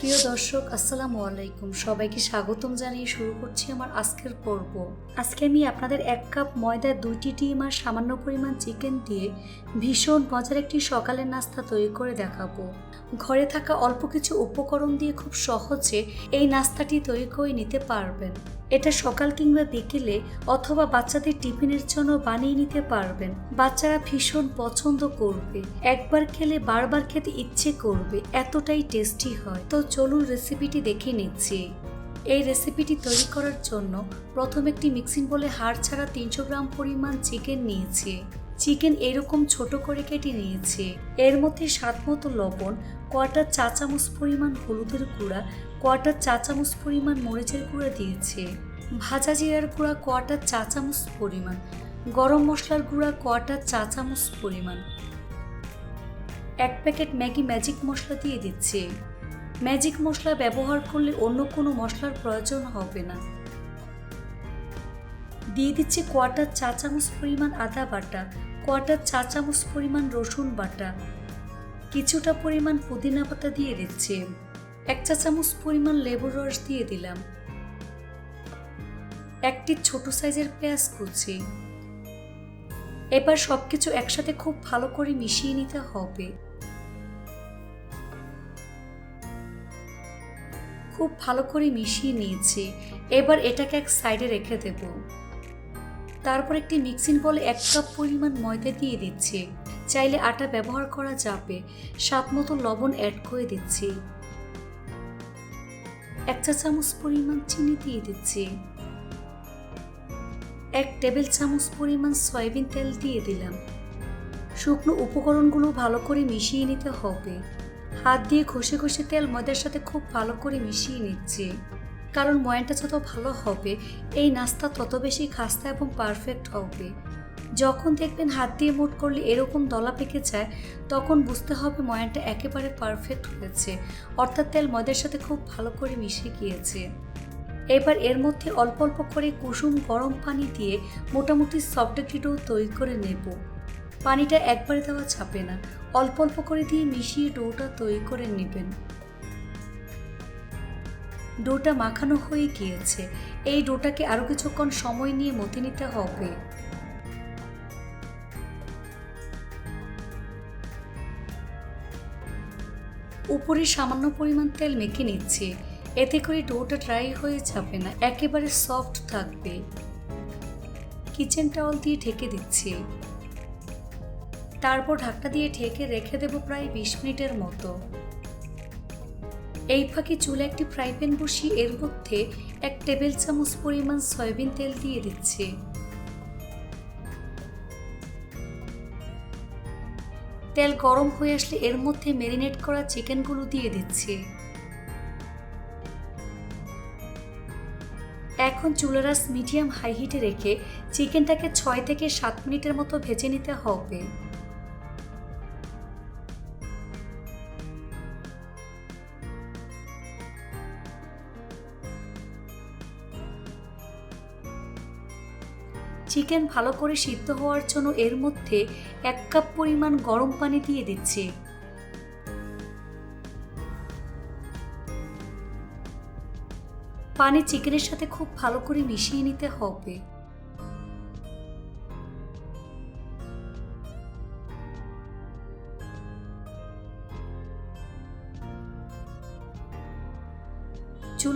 প্রিয় দর্শক, আসসালামু আলাইকুম। সবাইকে স্বাগতম জানিয়ে শুরু করছি আমার আজকের পর্ব। আজকে আমি আপনাদের এক কাপ ময়দা দুইটি ডিম আর সামান্য পরিমাণ চিকেন দিয়ে ভীষণ মজার একটি সকালের নাস্তা তৈরি করে দেখাবো। ঘরে থাকা অল্প কিছু উপকরণ দিয়ে খুব সহজে এই নাস্তাটি তৈরি করে নিতে পারবেন। এটা সকাল কিংবা বিকেলে অথবা বাচ্চাদের টিফিনের জন্য বানিয়ে নিতে পারবেন। বাচ্চারা ভীষণ পছন্দ করবে। একবার খেলে বারবার খেতে ইচ্ছে করবে। এতটাই টেস্টি হয়। তো চলুন রেসিপিটি দেখে নিচ্ছি। এই রেসিপিটি তৈরি করার জন্য প্রথম একটি মিক্সিং বলে হাড় ছাড়া তিনশো গ্রাম পরিমাণ চিকেন নিয়েছি। চিকেন এরকম ছোট করে কেটে নিয়েছি। এর মধ্যে স্বাদ মতো লবণ কোয়াটার চা চামচ পরিমাণ হলুদের গুঁড়া কোয়াটার চা চামচ পরিমাণ মরিচের গুঁড়া দিয়েছে। ভাজা জিরার গুঁড়া কোয়াটার চা চামচ পরিমাণ। গরম মশলার গুঁড়া কোয়াটার চা চামচ পরিমাণ। এক প্যাকেট ম্যাগি ম্যাজিক মশলা দিয়ে দিচ্ছে। ম্যাজিক মশলা ব্যবহার করলে অন্য কোনো মশলার প্রয়োজন হবে না। দিয়ে দিচ্ছে কোয়াটার চা চামচ পরিমাণ আদা বাটা, কোয়াটার চা চামচ পরিমাণ রসুন বাটা। কিছুটা পরিমাণ পুদিনা পাতা দিয়ে দিচ্ছে। এক চা চামচ পরিমাণ লেবুর রস দিয়ে দিলাম। একটি ছোট সাইজের পেঁয়াজ কুচি। এবার সবকিছু একসাথে খুব ভালো করে মিশিয়ে নিতে হবে। খুব ভালো করে মিশিয়ে নিয়েছি। এবার এটাকে এক সাইডে রেখে দেব। তারপর একটি মিক্সিং বলে এক কাপ পরিমাণ ময়দা দিয়ে দিচ্ছি। চাইলে আটা ব্যবহার করা যাবে। স্বাদ মতো লবণ অ্যাড করে দিচ্ছি। এক চা চামচ পরিমাণ চিনি দিয়ে দিচ্ছি। এক টেবিল চামচ পরিমাণ সয়াবিন তেল দিয়ে দিলাম। শুকনো উপকরণগুলো ভালো করে মিশিয়ে নিতে হবে। হাত দিয়ে ঘষে ঘষে তেল ময়দার সাথে খুব ভালো করে মিশিয়ে নিচ্ছি। কারণ ময়ানটা যত ভালো হবে, এই নাস্তা তত বেশি খাস্তা এবং পারফেক্ট হবে। যখন দেখবেন হাত দিয়ে মুট করলে এরকম দলা পেকে যায়, তখন বুঝতে হবে ময়ানটা একেবারে পারফেক্ট হয়েছে। অর্থাৎ তেল ময়দার সাথে খুব ভালো করে মিশে গিয়েছে। এবার এর মধ্যে অল্প অল্প করে কুসুম গরম পানি দিয়ে মোটামুটি সফট ডো তৈরি করে নেব। পানিটা একবারে দেওয়া ছাপে না। অল্প অল্প করে দিয়ে মিশিয়ে ডোটা তৈরি করে নেবেন। ডোটা মাখানো হয়ে গিয়েছে। এই ডোটাকে আরও কিছুক্ষণ সময় নিয়ে মতে নিতে হবে। উপরে সামান্য পরিমাণ তেল মেখে নিচ্ছে। এতে করে ডোটা ড্রাই হয়ে যাবে না, একেবারে সফট থাকবে। কিচেন টাওয়াল দিয়ে ঢেকে দিচ্ছি। তারপর ঢাকনা দিয়ে ঢেকে রেখে দেব প্রায় বিশ মিনিটের মতো। এই ফাঁকে চুলে একটি ফ্রাই প্যান বসিয়ে এর মধ্যে এক টেবিল চামচ পরিমাণ সয়াবিন তেল দিয়ে দিচ্ছি। তেল গরম হয়ে আসলে এর মধ্যে ম্যারিনেট করা চিকেনগুলো দিয়ে দিচ্ছি। এখন চুলারাস মিডিয়াম হাই হিটে রেখে চিকেনটাকে ছয় থেকে সাত মিনিটের মতো ভেজে নিতে হবে। চিকেন ভালো করে সিদ্ধ হওয়ার জন্য এর মধ্যে এক কাপ পরিমাণ গরম পানি দিয়ে দিচ্ছি। পানি চিকেনের সাথে খুব ভালো করে মিশিয়ে নিতে হবে।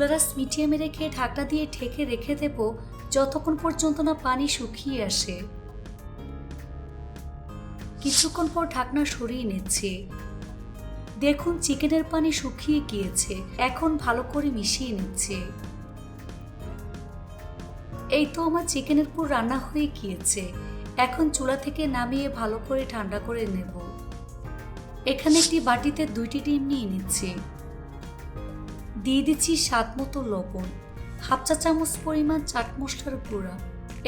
চুলারাস মিডিয়ামে রেখে ঢাকনা দিয়ে ঢেকে রেখে দেব, যতক্ষণ পর্যন্ত না পানি শুকিয়ে আসে। কিছুক্ষণ পর ঢাকনা সরিয়ে নিচ্ছে। দেখুন, চিকেনের পানি শুকিয়ে গিয়েছে। এখন ভালো করে মিশিয়ে নিচ্ছে। এই তো আমার চিকেনের পুর রান্না হয়ে গিয়েছে। এখন চুলা থেকে নামিয়ে ভালো করে ঠান্ডা করে নেব। এখানে একটি বাটিতে দুইটি ডিম নিয়ে নিচ্ছে। দিয়ে দিচ্ছি স্বাদ মতো লবণ। হাফ চা চামচ পরিমাণ চাট মশলার গুঁড়া।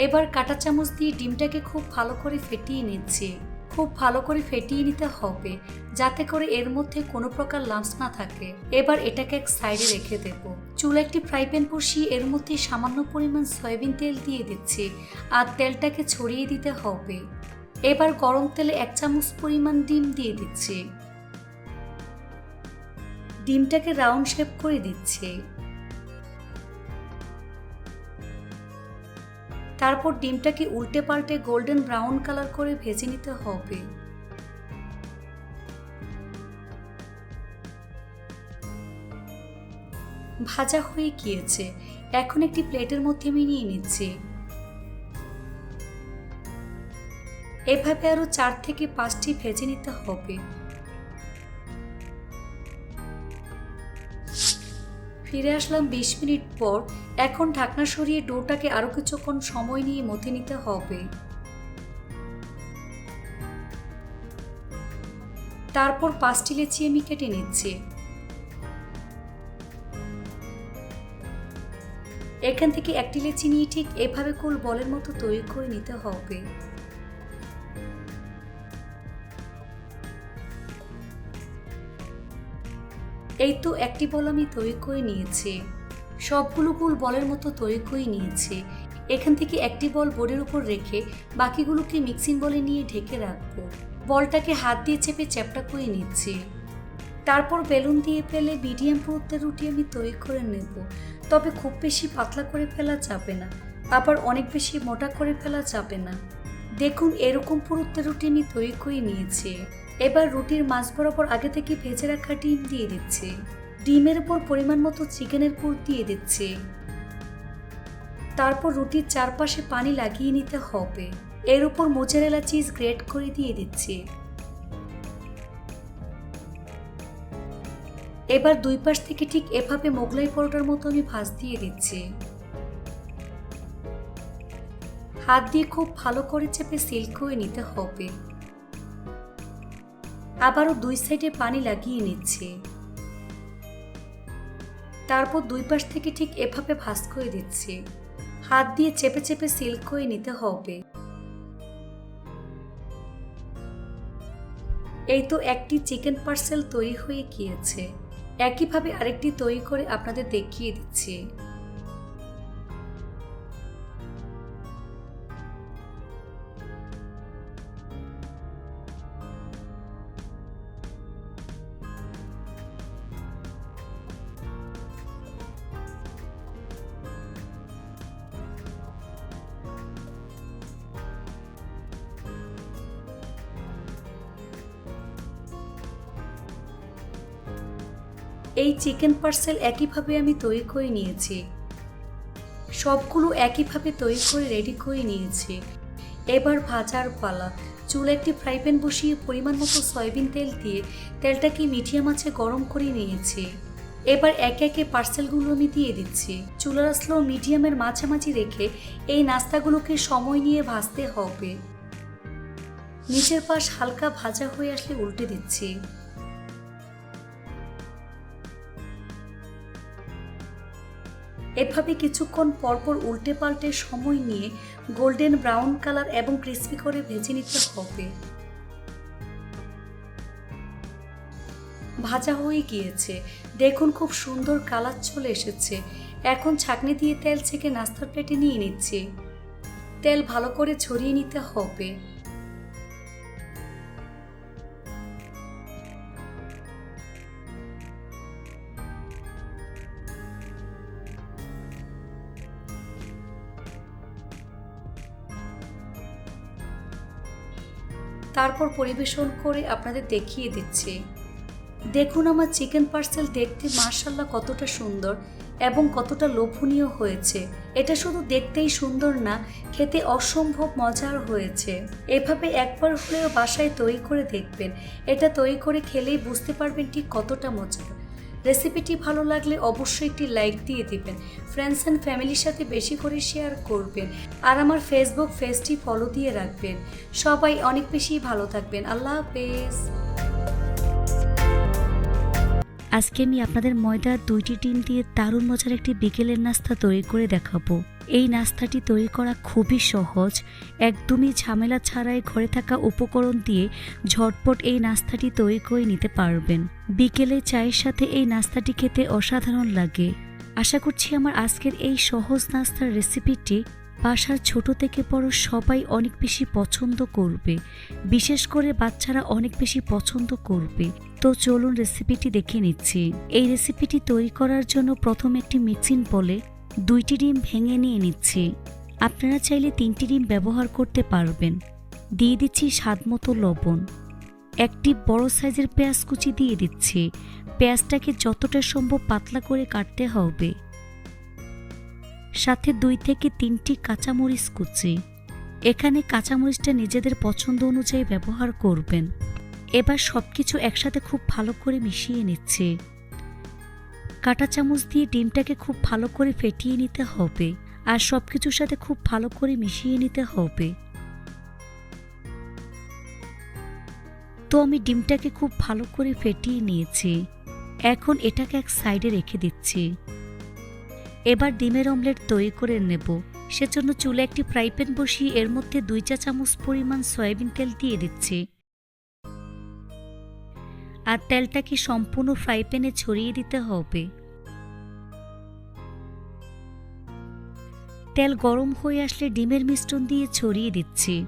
এবার কাটা চামচ দিয়ে ডিমটাকে খুব ভালো করে ফেটিয়ে নিচ্ছে। খুব ভালো করে ফেটিয়ে নিতে হবে, যাতে করে এর মধ্যে কোনো প্রকার লাম্পস না থাকে। এবার এটাকে এক সাইডে রেখে দেব। চুলা একটি ফ্রাই প্যান বসিয়ে এর মধ্যে সামান্য পরিমাণ সয়াবিন তেল দিয়ে দিচ্ছি আর তেলটাকে ছড়িয়ে দিতে হবে। এবার গরম তেলে এক চামচ পরিমাণ ডিম দিয়ে দিচ্ছি। ডিমটাকে রাউন্ড শেপ করে দিচ্ছে। তারপর ডিমটাকে উল্টে পাল্টে গোল্ডেন ব্রাউন কালার করে ভেজে নিতে হবে। ভাজা হয়ে গিয়েছে। এখন একটি প্লেটের মধ্যে আমি নিয়ে নিচ্ছি। এভাবে আরও চার থেকে পাঁচটি ভেজে নিতে হবে। ফিরে আসলাম বিশ মিনিট পর। এখন ঢাকনা সরিয়ে ডোটাকে আরও কিছুক্ষণ সময় নিয়ে মথে নিতে হবে। তারপর পাঁচটি লেচি আমি কেটে নিচ্ছি। এখান থেকে একটি লেচি নিয়ে ঠিক এভাবে কুল বলের মতো তৈরি করে নিতে হবে। এই তো একটি বল আমি তৈরি করে নিয়েছি। সবগুলো কুল বলের মতো তৈরি করে নিয়েছি। এখান থেকে একটি বল বোর্ডের উপর রেখে বাকিগুলোকে মিক্সিং বলে নিয়ে ঢেকে রাখব। বলটাকে হাত দিয়ে চেপে চ্যাপটা করে নিচ্ছি। তারপর বেলুন দিয়ে ফেলে মিডিয়াম পুরুত্বের রুটি আমি তৈরি করে নেব। তবে খুব বেশি পাতলা করে ফেলা যাবে না। আবার অনেক বেশি মোটা করে ফেলা যাবে না। দেখুন, এরকম পুরুত্বের রুটি আমি তৈরি করে নিয়েছি। এবার রুটির মাছ বরাবর আগে থেকে ভেজে রাখা ডিম দিয়ে দিচ্ছে। ডিমের উপর পরিমাণ মতো চিকেনের পুর দিয়ে দিচ্ছে। তারপর রুটির চারপাশে পানি লাগিয়ে নিতে হবে। এর উপর মোজারেলা চিজ গ্রেট করে দিয়ে দিচ্ছে। এবার দুই পাশ থেকে ঠিক এভাবে মোগলাই পরোটার মতো আমি ভাজ দিয়ে দিচ্ছি। হাত দিয়ে খুব ভালো করে চেপে সিল করে নিতে হবে। আবারও দুই সাইডে পানি লাগিয়ে নিচ্ছে। তারপর দুই পাশ থেকে ঠিক এভাবে ভাজ করে দিচ্ছে। হাত দিয়ে চেপে চেপে সিল করে নিতে হবে। এই তো একটি চিকেন পার্সেল তৈরি হয়ে গিয়েছে। একইভাবে আরেকটি তৈরি করে আপনাদের দেখিয়ে দিচ্ছি। এই চিকেন পার্সেল একইভাবে আমি তৈরি করে নিয়েছি। সবগুলো একইভাবে তৈরি করে রেডি করে নিয়েছি। এবার ভাজার পালা। চুল একটি ফ্রাই প্যান বসিয়ে পরিমাণ মতো সয়াবিন তেল দিয়ে তেলটাকে মিডিয়াম আছে গরম করে নিয়েছি। এবার একে একে পার্সেলগুলো আমি দিয়ে দিচ্ছি। চুলার স্লো মিডিয়ামের মাঝামাঝি রেখে এই নাস্তাগুলোকে সময় নিয়ে ভাজতে হবে। নিচের পাশ হালকা ভাজা হয়ে আসলে উল্টে দিচ্ছি। এভাবে কিছুক্ষণ পরপর উল্টে পাল্টে সময় নিয়ে গোল্ডেন ব্রাউন কালার এবং ক্রিস্পি করে ভেজে নিতে হবে। ভাজা হয়ে গিয়েছে। দেখুন খুব সুন্দর কালার চলে এসেছে। এখন ছাকনি দিয়ে তেল ছেঁকে নাস্তার প্লেটে নিয়ে নিচ্ছি। তেল ভালো করে ছড়িয়ে নিতে হবে। তারপর পরিবেশন করে আপনাদের দেখিয়ে দিচ্ছি। দেখুন আমার চিকেন পার্সেল দেখতে মার্শাল্লাহ কতটা সুন্দর এবং কতটা লোভনীয় হয়েছে। এটা শুধু দেখতেই সুন্দর না, খেতে অসম্ভব মজার হয়েছে। এভাবে একবার হলেও বাসায় তৈরি করে দেখবেন। এটা তৈরি করে খেলেই বুঝতে পারবেন ঠিক কতটা মজার। রেসিপিটি ভালো লাগলে অবশ্যই একটি লাইক দিয়ে দিবেন। ফ্রেন্ডস অ্যান্ড ফ্যামিলির সাথে বেশি করে শেয়ার করবেন। আর আমার ফেসবুক পেজটি ফলো দিয়ে রাখবেন। সবাই অনেক বেশি ভালো থাকবেন। আল্লাহ হাফেজ। আজকে আমি আপনাদের ময়দার দুইটি ডিম দিয়ে দারুণ মজার একটি বিকেলের নাস্তা তৈরি করে দেখাবো। এই নাস্তাটি তৈরি করা খুবই সহজ। একদমই ঝামেলা ছাড়াই ঘরে থাকা উপকরণ দিয়ে ঝটপট এই নাস্তাটি তৈরি করে নিতে পারবেন। বিকেলে চায়ের সাথে এই নাস্তাটি খেতে অসাধারণ লাগে। আশা করছি আমার আজকের এই সহজ নাস্তার রেসিপিটি বাসার ছোট থেকে বড় সবাই অনেক বেশি পছন্দ করবে। বিশেষ করে বাচ্চারা অনেক বেশি পছন্দ করবে। তো চলুন রেসিপিটি দেখে নিচ্ছি। এই রেসিপিটি তৈরি করার জন্য প্রথম একটি মিক্সিং বলে দুইটি ডিম ভেঙে নিয়ে নিচ্ছি। আপনারা চাইলে তিনটি ডিম ব্যবহার করতে পারবেন। দিয়ে দিচ্ছি স্বাদমতো লবণ। একটি বড় সাইজের পেঁয়াজ কুচি দিয়ে দিচ্ছি। পেঁয়াজটাকে যতটা সম্ভব পাতলা করে কাটতে হবে। সাথে দুই থেকে তিনটি কাঁচামরিচ কুচি। এখানে কাঁচামরিচটা নিজেদের পছন্দ অনুযায়ী ব্যবহার করবেন। এবার সব কিছু একসাথে খুব ভালো করে মিশিয়ে নিচ্ছে। কাঁটা চামচ দিয়ে ডিমটাকে খুব ভালো করে ফেটিয়ে নিতে হবে আর সব কিছুর সাথে খুব ভালো করে মিশিয়ে নিতে হবে। তো আমি ডিমটাকে খুব ভালো করে ফেটিয়ে নিয়েছি। এখন এটাকে এক সাইডে রেখে দিচ্ছি। এবার ডিমের অমলেট তৈরি করে নেব। সেজন্য চুলে একটি ফ্রাই প্যান বসিয়ে এর মধ্যে দুই চা চামচ পরিমাণ সয়াবিন তেল দিয়ে দিচ্ছি। আর তেলটাকে সম্পূর্ণ ফ্রাই প্যানে ছড়িয়ে দিতে হবে। তেল গরম হয়ে আসলে ডিমের মিশ্রণ দিয়ে ছড়িয়ে দিচ্ছি।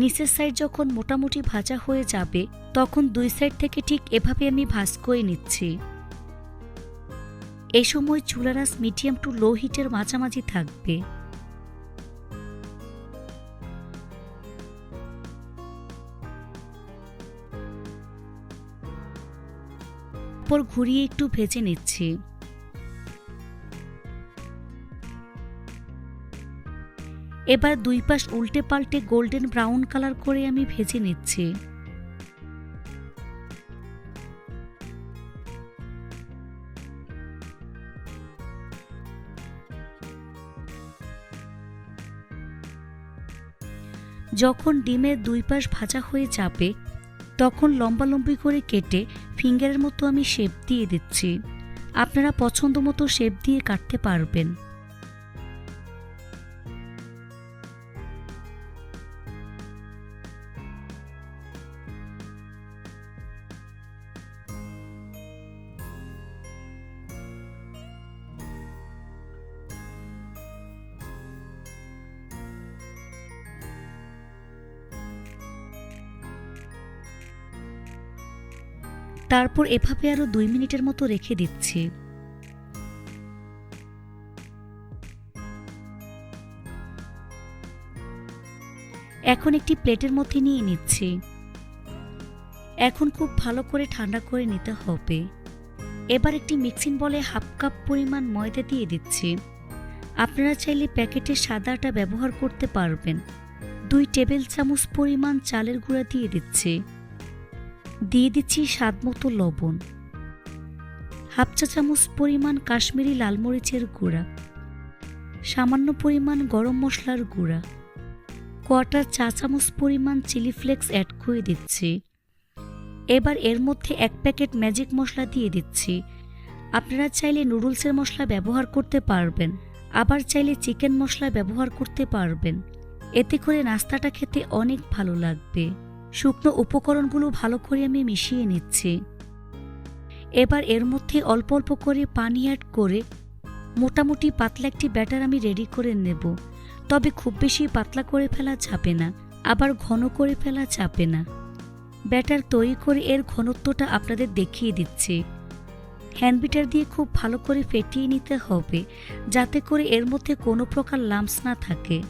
নিচের সাইড যখন মোটামুটি ভাজা হয়ে যাবে, তখন দুই সাইড থেকে ঠিক এভাবে আমি ভাজ করে নিচ্ছি। এই সময় চুলারাস মিডিয়াম টু লো হিটের মাঝামাঝি থাকবে। পর ঘুরিয়ে একটু ভেজে নিচ্ছি। এবার দুই পাশ উল্টে পাল্টে গোল্ডেন ব্রাউন কালার করে আমি ভেজে নিচ্ছি। যখন ডিমের দুই পাশ ভাজা হয়ে যাবে, তখন লম্বা লম্বি করে কেটে ফিঙ্গারের মতো আমি শেপ দিয়ে দিচ্ছি। আপনারা পছন্দ মতো শেপ দিয়ে কাটতে পারবেন। তারপর এভাবে আরও দুই মিনিটের মতো রেখে দিচ্ছি। এখন একটি প্লেটের মধ্যে নিয়ে নিচ্ছি। এখন খুব ভালো করে ঠান্ডা করে নিতে হবে। এবার একটি মিক্সিং বলে হাফ কাপ পরিমাণ ময়দা দিয়ে দিচ্ছি। আপনারা চাইলে প্যাকেটে সাদা আটা ব্যবহার করতে পারবেন। দুই টেবিল চামচ পরিমাণ চালের গুঁড়া দিয়ে দিচ্ছি। দিয়ে দিচ্ছি স্বাদমতো লবণ। হাফ চা চামচ পরিমাণ কাশ্মীরি লালমরিচের গুঁড়া, সামান্য পরিমাণ গরম মশলার গুঁড়া কোয়াটার চা চামচ পরিমাণ চিলি ফ্লেক্স অ্যাড করে দিচ্ছি। এবার এর মধ্যে এক প্যাকেট ম্যাজিক মশলা দিয়ে দিচ্ছি। আপনারা চাইলে নুডলসের মশলা ব্যবহার করতে পারবেন, আবার চাইলে চিকেন মশলা ব্যবহার করতে পারবেন। এতে করে নাস্তাটা খেতে অনেক ভালো লাগবে। শুকনো উপকরণগুলো ভালো করে আমি মিশিয়ে নিচ্ছি। এবার এর মধ্যে অল্প অল্প করে পানি অ্যাড করে মোটামুটি পাতলা একটি ব্যাটার আমি রেডি করে নেব। তবে খুব বেশি পাতলা করে ফেলা যাবে না, আবার ঘন করে ফেলা যাবে না। ব্যাটার তৈরি করে এর ঘনত্বটা আপনাদের দেখিয়ে দিচ্ছি। হ্যান্ডবিটার দিয়ে খুব ভালো করে ফেটিয়ে নিতে হবে, যাতে করে এর মধ্যে কোনো প্রকার লাম্পস না থাকে।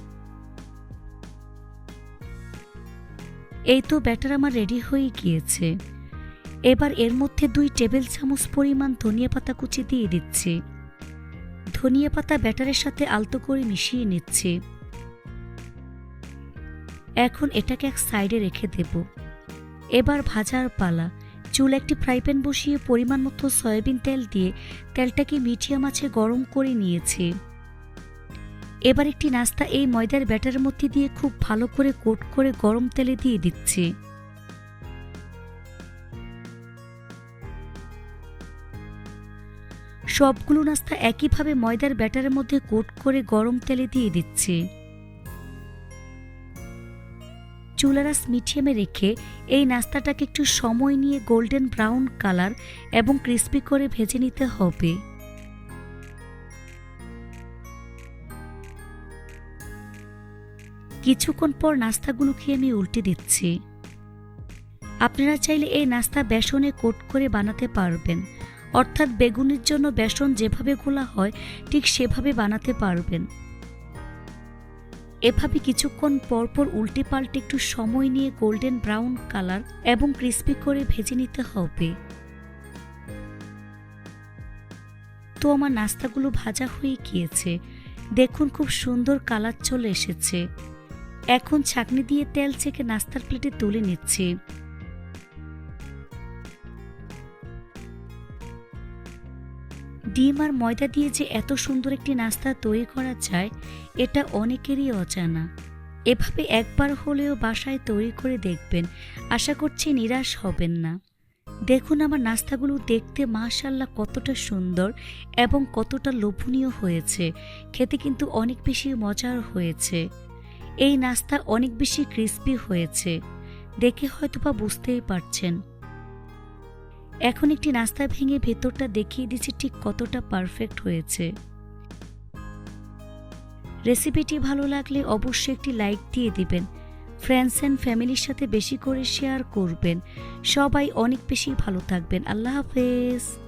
এই তো ব্যাটার আমার রেডি হয়ে গিয়েছে। এবার এর মধ্যে দুই টেবিল চামচ পরিমাণ ধনিয়া পাতা কুচি দিয়ে দিচ্ছি। ধনিয়া পাতা ব্যাটারের সাথে আলতো করে মিশিয়ে নিচ্ছি। এখন এটাকে এক সাইডে রেখে দেব। এবার ভাজার পালা। চুল একটি ফ্রাই প্যান বসিয়ে পরিমাণ মতো সয়াবিন তেল দিয়ে তেলটাকে মিডিয়াম আছে গরম করে নিয়েছি। এবার একটি নাস্তা এই ময়দার ব্যাটার মধ্যে দিয়ে খুব ভালো করে কোট করে গরম তেলে দিয়ে দিচ্ছি। সবগুলো নাস্তা একইভাবে ময়দার ব্যাটারের মধ্যে কোট করে গরম তেলে দিয়ে দিচ্ছি। চুলারাস মিডিয়ামে রেখে এই নাস্তাটাকে একটু সময় নিয়ে গোল্ডেন ব্রাউন কালার এবং ক্রিস্পি করে ভেজে নিতে হবে। কিছুক্ষণ পর নাস্তাগুলোকে আমি উল্টে দিচ্ছি। আপনারা চাইলে এই নাস্তা বেসনে কোট করে বানাতে পারবেন। অর্থাৎ বেগুনের জন্য বেসন যেভাবে গোলা হয়, ঠিক সেভাবে বানাতে পারবেন। এভাবে কিছুক্ষণ পরপর উল্টে পাল্টে একটু সময় নিয়ে গোল্ডেন ব্রাউন কালার এবং ক্রিস্পি করে ভেজে নিতে হবে। তো আমার নাস্তাগুলো ভাজা হয়ে গিয়েছে। দেখুন খুব সুন্দর কালার চলে এসেছে। এখন ছাকনি দিয়ে তেল ছেঁকে নাস্তার প্লেটে তুলে নিচ্ছি। ডিম আর ময়দা দিয়ে যে এত সুন্দর একটি নাস্তা তৈরি করা যায়, এটা অনেকেরই অজানা। এভাবে একবার হলেও বাসায় তৈরি করে দেখবেন, আশা করছি নিরাশ হবেন না। দেখুন আমার নাস্তাগুলো দেখতে মাশাল্লাহ কতটা সুন্দর এবং কতটা লোভনীয় হয়েছে। খেতে কিন্তু অনেক বেশি মজার হয়েছে। এই নাস্তা অনেক বেশি ক্রিস্পি হয়েছে। দেখে হয়তোবা বুঝতেই পারছেন। এখন একটি নাস্তা ভেঙে ভেতরটা দেখিয়ে দিচ্ছি ঠিক কতটা পারফেক্ট হয়েছে। রেসিপিটি ভালো লাগলে অবশ্যই একটি লাইক দিয়ে দিবেন। ফ্রেন্ডস অ্যান্ড ফ্যামিলির সাথে বেশি করে শেয়ার করবেন। সবাই অনেক বেশি ভালো থাকবেন। আল্লাহ হাফেজ।